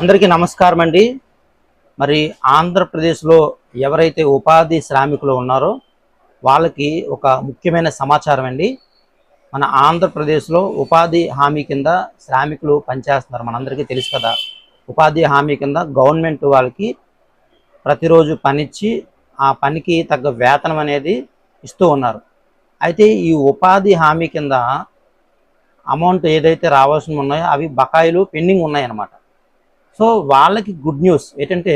అందరికీ నమస్కారం అండి. మరి ఆంధ్రప్రదేశ్లో ఎవరైతే ఉపాధి శ్రామికులు ఉన్నారో వాళ్ళకి ఒక ముఖ్యమైన సమాచారం అండి. మన ఆంధ్రప్రదేశ్లో ఉపాధి హామీ కింద శ్రామికులు పనిచేస్తున్నారు. మనందరికీ తెలుసు కదా ఉపాధి హామీ కింద గవర్నమెంట్ వాళ్ళకి ప్రతిరోజు పనిచ్చి ఆ పనికి తగ్గ వేతనం అనేది ఇస్తూ ఉన్నారు. అయితే ఈ ఉపాధి హామీ కింద అమౌంట్ ఏదైతే రావాల్సి ఉన్నాయో అవి బకాయిలు పెండింగ్ ఉన్నాయన్నమాట. సో వాళ్ళకి గుడ్ న్యూస్ ఏంటంటే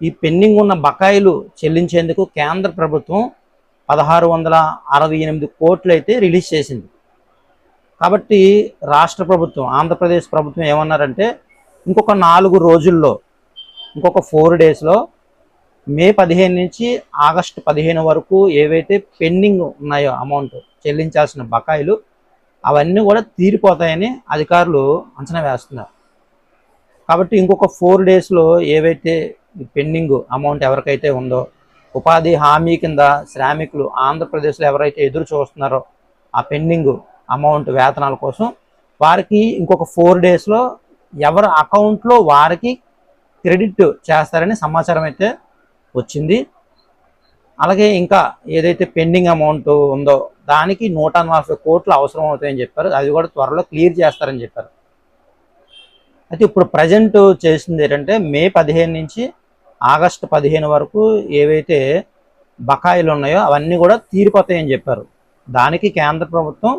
ఈ పెండింగ్ ఉన్న బకాయిలు చెల్లించేందుకు కేంద్ర ప్రభుత్వం పదహారు వందల అరవై ఎనిమిది కోట్లు అయితే రిలీజ్ చేసింది. కాబట్టి రాష్ట్ర ప్రభుత్వం ఆంధ్రప్రదేశ్ ప్రభుత్వం ఏమన్నారంటే ఇంకొక నాలుగు రోజుల్లో ఇంకొక ఫోర్ డేస్లో మే పదిహేను నుంచి ఆగస్టు పదిహేను వరకు ఏవైతే పెండింగ్ ఉన్నాయో అమౌంట్ చెల్లించాల్సిన బకాయిలు అవన్నీ కూడా తీరిపోతాయని అధికారులు అంచనా వేస్తున్నారు. కాబట్టి ఇంకొక ఫోర్ డేస్లో ఏవైతే పెండింగ్ అమౌంట్ ఎవరికైతే ఉందో ఉపాధి హామీ కింద శ్రామికులు ఆంధ్రప్రదేశ్లో ఎవరైతే ఎదురు చూస్తున్నారో ఆ పెండింగ్ అమౌంట్ వేతనాల కోసం వారికి ఇంకొక ఫోర్ డేస్లో ఎవరి అకౌంట్లో వారికి క్రెడిట్ చేస్తారని సమాచారం అయితే వచ్చింది. అలాగే ఇంకా ఏదైతే పెండింగ్ అమౌంట్ ఉందో దానికి నూట నలభై కోట్లు అవసరం అవుతాయని చెప్పారు. అది కూడా త్వరలో క్లియర్ చేస్తారని చెప్పారు. అయితే ఇప్పుడు ప్రజెంట్ చేసింది ఏంటంటే మే పదిహేను నుంచి ఆగస్టు పదిహేను వరకు ఏవైతే బకాయిలు ఉన్నాయో అవన్నీ కూడా తీరిపోతాయని చెప్పారు. దానికి కేంద్ర ప్రభుత్వం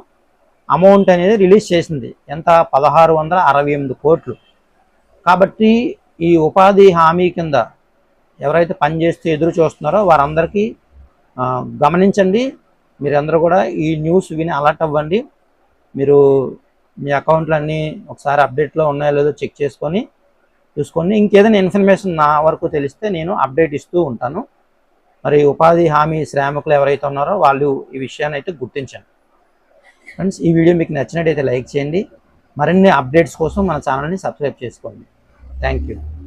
అమౌంట్ అనేది రిలీజ్ చేసింది. ఎంత? పదహారు వందల అరవై ఎనిమిది కోట్లు. కాబట్టి ఈ ఉపాధి హామీ కింద ఎవరైతే పనిచేస్తూ ఎదురు చూస్తున్నారో వారందరికీ గమనించండి. మీరందరూ కూడా ఈ న్యూస్ విని అలర్ట్ అవ్వండి. మీరు మీ అకౌంట్లు అన్నీ ఒకసారి అప్డేట్లో ఉన్నాయో లేదో చెక్ చేసుకొని చూసుకొని ఇంకేదైనా ఇన్ఫర్మేషన్ నా వరకు తెలిస్తే నేను అప్డేట్ ఇస్తూ ఉంటాను. మరి ఉపాధి హామీ శ్రామికులు ఎవరైతే ఉన్నారో వాళ్ళు ఈ విషయాన్ని అయితే గుర్తించండి. ఫ్రెండ్స్ ఈ వీడియో మీకు నచ్చినట్టయితే లైక్ చేయండి. మరిన్ని అప్డేట్స్ కోసం మన ఛానల్ని సబ్స్క్రైబ్ చేసుకోండి. Thank you